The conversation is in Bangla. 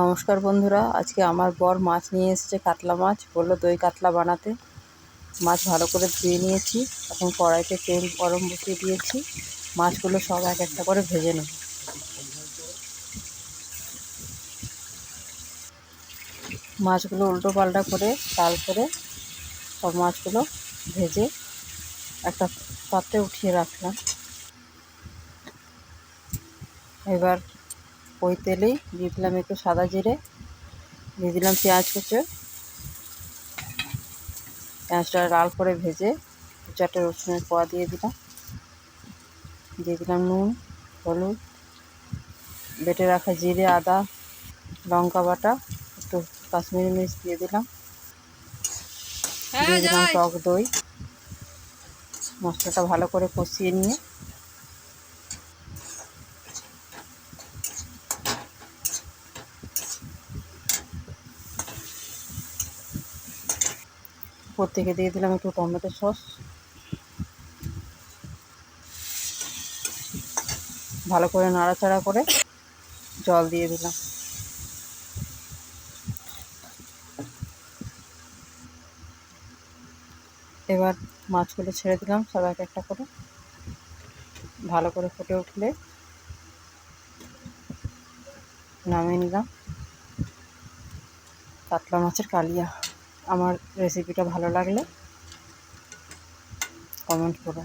নমস্কার বন্ধুরা, আজকে আমার বর মাছ নিয়ে এসেছে কাতলা মাছ, বলল দই কাতলা বানাতে। মাছ ভালো করে ধুয়ে নিয়েছি, এখন কড়াইতে তেল গরম বসিয়ে দিয়েছি। মাছগুলো সব এক একটা করে ভেজে নেব। মাছগুলো উল্টো পাল্টা করে, তাল করে সব মাছগুলো ভেজে একটা পাত্রে উঠিয়ে রাখলাম। এবার ওই তেলেই দিয়ে দিলাম একটু সাদা জিরে, দিয়ে দিলাম পেঁয়াজ কুচো। পেঁয়াজটা লাল করে ভেজে চারটে রসুনের কোয়া দিয়ে দিলাম। দিয়ে দিলাম নুন, হলুদ, বেটে রাখা জিরে, আদা, লঙ্কা বাটা, একটু কাশ্মীরি মির্চ দিয়ে দিলাম। দিয়ে দিলাম টক দই। মশলাটা ভালো করে কষিয়ে নিয়ে উপর থেকে দিয়ে দিলাম একটু টমেটো সস। ভালো করে নাড়াচাড়া করে জল দিয়ে দিলাম। এবার মাছগুলো ছেড়ে দিলাম সব এক একটা করে। ভালো করে ফুটে উঠলে নামিয়ে নিলাম। কাতলা মাছের কালিয়া। আমার রেসিপিটা ভালো লাগলে কমেন্ট করো।